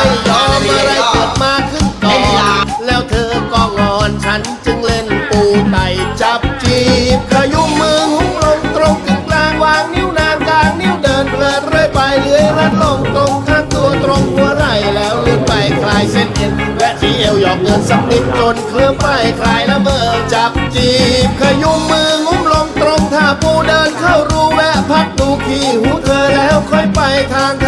ไม่ยอมอะไรเกิดมาขึ้นก่อนแล้วเธอก็งอนฉันจึงเล่นปูไตจับจีบขยุ้มมือหุ้มลงตรงกึ่งกลางวางนิ้วนางกลางนิ้วเดินเพลินเรื่อยไปเลื้อยรัดลงตรงข้างตัวตรงหัวไหล่แล้วเลื่อนไปคลายเส้นเอ็นและที่เอวหยอกเงินสักนิดจนเคลื่อนไปคลายละเมอจับจีบขยุ้มมืองุ้มลงตรงท่าปูเดินเข้ารูแวะพักดูขี้หูเธอแล้วค่อยไปทาง